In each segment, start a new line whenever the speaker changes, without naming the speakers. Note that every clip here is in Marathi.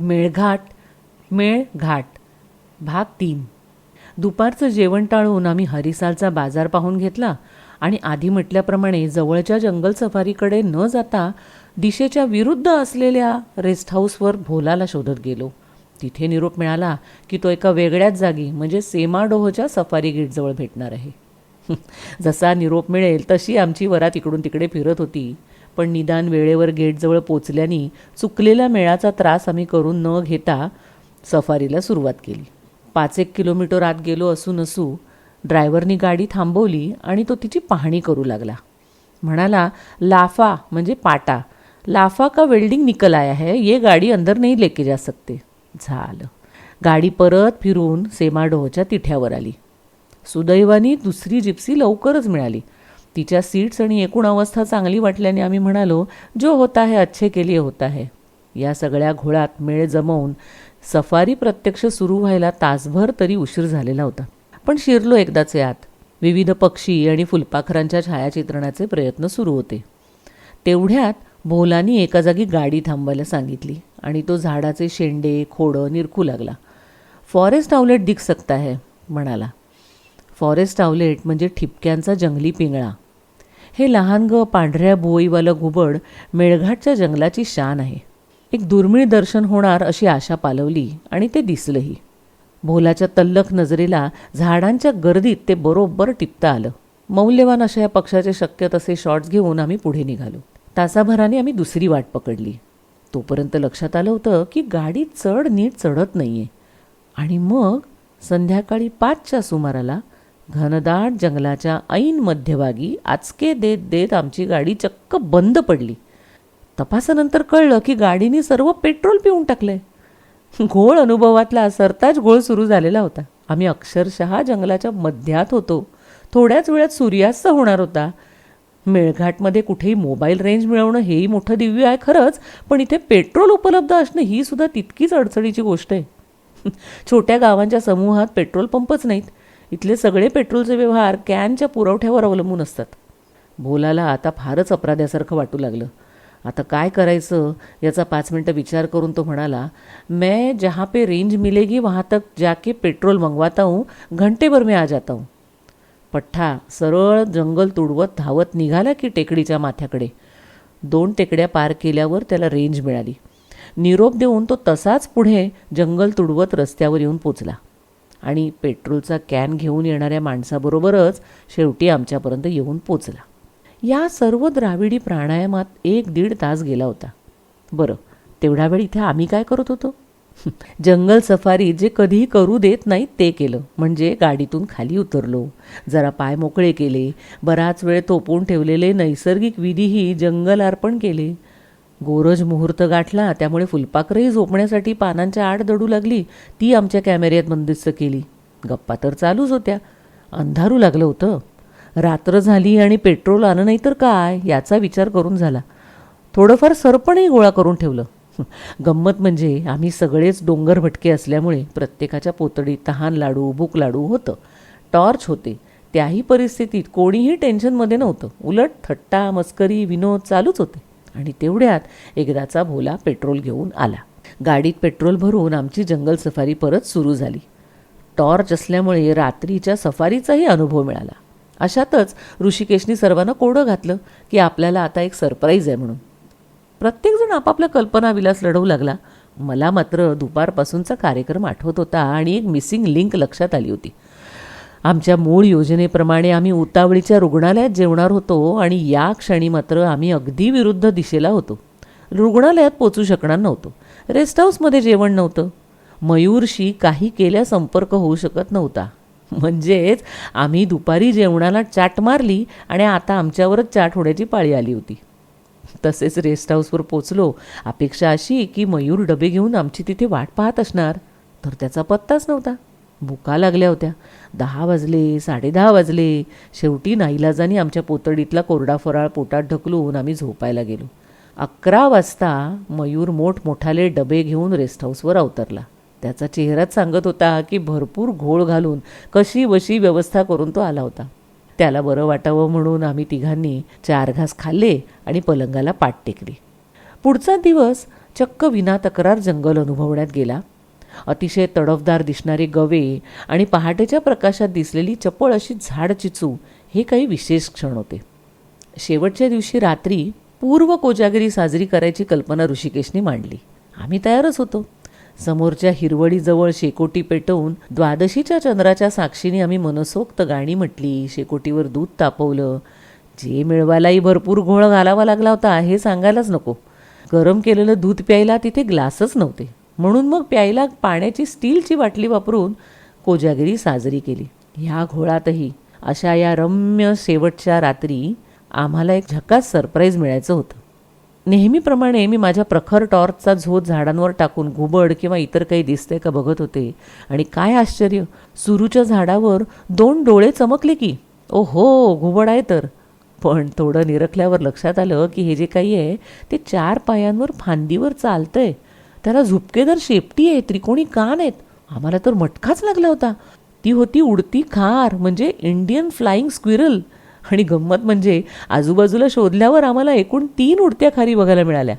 मेळघाट मेळघाट भाग तीन. दुपारचं जेवण टाळून आम्ही हरिसालचा बाजार पाहून घेतला आणि आधी म्हटल्याप्रमाणे जवळच्या जंगल सफारीकडे न जाता दिशेच्या विरुद्ध असलेल्या रेस्ट हाऊसवर भोलाला शोधत गेलो. तिथे निरोप मिळाला की तो एका वेगळ्याच जागी म्हणजे सेमाडोहच्या सफारी गेटजवळ भेटणार आहे. जसा निरोप मिळेल तशी आमची वरात इकडून तिकडे फिरत होती. पण निदान वेळेवर गेटजवळ पोचल्याने चुकलेल्या मेळाचा त्रास आम्ही करून न घेता सफारीला सुरुवात केली. पाच एक किलोमीटर आत गेलो असू नसू ड्रायव्हरनी गाडी थांबवली आणि तो तिची पाहणी करू लागला. म्हणाला लाफा म्हणजे पाटा लाफा का वेल्डिंग निकल आया है? ये गाडी अंदर नाही लेके जा सकते. झालं. गाडी परत फिरून सेमाडोहच्या तिठ्यावर आली. सुदैवानी दुसरी जिप्सी लवकरच मिळाली. तिच्या सीट्स आणि एकूण अवस्था चांगली वाटल्याने आम्ही म्हणालो जो होता है अच्छे केली होता है या सगळ्या घोळात मेळ जमवून सफारी प्रत्यक्ष सुरू व्हायला तासभर तरी उशीर झालेला होता. पण शिरलो एकदाचे आत. विविध पक्षी आणि फुलपाखरांच्या छायाचित्रणाचे प्रयत्न सुरू होते. तेवढ्यात भोलानी एका जागी गाडी थांबवायला सांगितली आणि तो झाडाचे शेंडे खोडं निरखू लागला. फॉरेस्ट आउलेट दिख सकता है म्हणाला. फॉरेस्ट आउलेट म्हणजे ठिपक्यांचा जंगली पिंगळा. हे लहान पांढऱ्या बोईवालं घुबड मेळघाटच्या जंगलाची शान आहे. एक दुर्मिळ दर्शन होणार अशी आशा पालवली आणि ते दिसलंही. भोलाच्या तल्लख नजरेला झाडांच्या गर्दीत ते बरोबर टिपता आलं. मौल्यवान अशा या पक्षाचे शक्य तसे शॉट्स घेऊन आम्ही पुढे निघालो. तासाभराने आम्ही दुसरी वाट पकडली. तोपर्यंत लक्षात आलं होतं की गाडी चढ नीट चढत नाहीये. आणि मग संध्याकाळी पाचच्या सुमाराला घनदाट जंगलाच्या ऐन मध्यभागी आचके देत देत आमची गाडी चक्क बंद पडली. तपासानंतर कळलं की गाडीने सर्व पेट्रोल पिऊन टाकलंय. घोळ अनुभवातला सरताज घोळ सुरू झालेला होता. आम्ही अक्षरशः जंगलाच्या मध्यात होतो. थोड्याच वेळात सूर्यास्त होणार होता. मेळघाटमध्ये कुठेही मोबाईल रेंज मिळवणं हेही मोठं दिव्य आहे खरंच पण इथे पेट्रोल उपलब्ध असणं ही सुद्धा तितकीच अडचणीची गोष्ट आहे. छोट्या गावांच्या समूहात पेट्रोल पंपच नाहीत. इथले सगळे पेट्रोलचे व्यवहार कॅनच्या पुरवठ्यावर अवलंबून असतात. भोलाला आता फारच अपराध्यासारखं वाटू लागलं. आता काय करायचं याचा पाच मिनटं विचार करून तो म्हणाला मैं जहाँ पे रेंज मिलेगी वहाँ तक जाके पेट्रोल मंगवाता हूँ घंटे भर में आ जाता हूँ पठ्ठा सरळ जंगल तुडवत धावत निघाला की टेकडीच्या माथ्याकडे. दोन टेकड्या पार केल्यावर त्याला रेंज मिळाली. निरोप देऊन तो तसाच पुढे जंगल तुडवत रस्त्यावर येऊन पोचला. आणि पेट्रोलचा कॅन घेऊन येणाऱ्या माणसाबरोबरच शेवटी आमच्यापर्यंत येऊन पोचला. या सर्व द्राविडी प्राणायामात एक दीड तास गेला होता. बरं तेवढा वेळ इथे आम्ही काय करत होतो? जंगल सफारी जे कधीही करू देत नाहीत ते केलं. म्हणजे गाडीतून खाली उतरलो. जरा पाय मोकळे केले. बराच वेळ तोपून ठेवलेले नैसर्गिक विधीही जंगल अर्पण केले. गोरज मुहूर्त गाठला त्यामुळे फुलपाखरंही झोपण्यासाठी पानांच्या आड दडू लागली. ती आमच्या कॅमेऱ्यात बंदिस्त केली. गप्पा तर चालूच होत्या. अंधारू लागलं होतं. रात्र झाली आणि पेट्रोल आलं नाही तर काय याचा विचार करून झाला. थोडंफार सरपणही गोळा करून ठेवलं. गंमत म्हणजे आम्ही सगळेच डोंगर भटके असल्यामुळे प्रत्येकाच्या पोतडीत तहान लाडू भूक लाडू होतं. टॉर्च होते. त्याही परिस्थितीत कोणीही टेन्शनमध्ये नव्हतं. उलट थट्टा मस्करी विनोद चालूच होते. आणि तेवढ्यात एकदाचा भोला पेट्रोल घेऊन आला. गाडीत पेट्रोल भरून आमची जंगल सफारी परत सुरू झाली. टॉर्च असल्यामुळे रात्रीच्या सफारीचाही अनुभव मिळाला. अशातच ऋषिकेशनी सर्वांना कोडं घातलं की आपल्याला आता एक सरप्राईज आहे म्हणून. प्रत्येकजण आपापला कल्पनाविलास लढवू लागला. मला मात्र दुपारपासूनचा कार्यक्रम आठवत होता आणि एक मिसिंग लिंक लक्षात आली होती. आमच्या मूळ योजनेप्रमाणे आम्ही उतावळीच्या रुग्णालयात जेवणार होतो आणि या क्षणी मात्र आम्ही अगदी विरुद्ध दिशेला होतो. रुग्णालयात पोचू शकणार नव्हतो. रेस्ट हाऊसमध्ये जेवण नव्हतं. मयूरशी काही केल्या संपर्क होऊ शकत नव्हता. म्हणजेच आम्ही दुपारी जेवणाला चाट मारली आणि आता आमच्यावरच चाट होण्याची पाळी आली होती. तसेच रेस्ट हाऊसवर पोचलो. अपेक्षा अशी की मयूर डबे घेऊन आमची तिथे वाट पाहत असणार. तर त्याचा पत्ताच नव्हता. भुका लागल्या होत्या. दहा वाजले साडेदहा वाजले. शेवटी नाईलाजानी आमच्या पोतडीतला कोरडा फराळ पोटात ढकलून आम्ही झोपायला गेलो. अकरा वाजता मयूर मोठमोठाले डबे घेऊन रेस्ट हाऊसवर अवतरला. त्याचा चेहराच सांगत होता की भरपूर घोळ घालून कशी वशी व्यवस्था करून तो आला होता. त्याला बरं वाटावं म्हणून आम्ही तिघांनी चार घास खाल्ले आणि पलंगाला पाठ टेकली. पुढचा दिवस चक्क विना तक्रार जंगल अनुभवण्यात गेला. अतिशय तडफदार दिसणारे गवे आणि पहाटेच्या प्रकाशात दिसलेली चपळ अशी झाड चिचू हे काही विशेष क्षण होते. शेवटच्या दिवशी रात्री पूर्व कोजागिरी साजरी करायची कल्पना ऋषिकेशने मांडली. आम्ही तयारच होतो. समोरच्या हिरवळीजवळ शेकोटी पेटवून द्वादशीच्या चंद्राच्या साक्षीने आम्ही मनसोक्त गाणी म्हटली. शेकोटीवर दूध तापवलं. जे मिळवायलाही भरपूर घोळ घालावा लागला होता हे सांगायलाच नको. गरम केलेलं दूध प्यायला तिथे ग्लासच नव्हते. म्हणून मग प्यायला पाण्याची स्टीलची बाटली वापरून कोजागिरी साजरी केली. ह्या घोळातही अशा या रम्य शेवटच्या रात्री आम्हाला एक झकास सरप्राईज मिळायचं होतं. नेहमीप्रमाणे मी माझ्या प्रखर टॉर्चचा झोत झाडांवर टाकून घुबड किंवा इतर काही दिसतंय का बघत होते. आणि काय आश्चर्य सुरूच्या झाडावर दोन डोळे चमकले की ओ हो घुबड आहे तर. पण थोडं निरखल्यावर लक्षात आलं की हे जे काही आहे ते चार पायांवर फांदीवर चालतंय. त्याला झुपकेदार शेपटी आहे त्रिकोणी कान आहेत. आम्हाला तर मटकाच लागला होता. ती होती उडती खार म्हणजे इंडियन फ्लाइंग स्क्विरल आणि गंमत म्हणजे आजूबाजूला शोधल्यावर आम्हाला एकूण तीन उडत्या खारी बघायला मिळाल्या.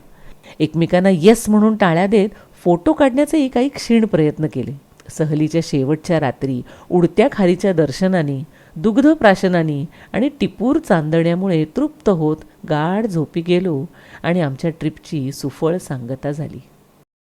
एकमेकांना येस म्हणून टाळ्या देत फोटो काढण्याचेही काही क्षीण प्रयत्न केले. सहलीच्या शेवटच्या रात्री उडत्या खारीच्या दर्शनाने दुग्ध प्राशनाने आणि टिपूर चांदण्यामुळे तृप्त होत गाढ झोपी गेलो आणि आमच्या ट्रिपची सुफळ सांगता झाली.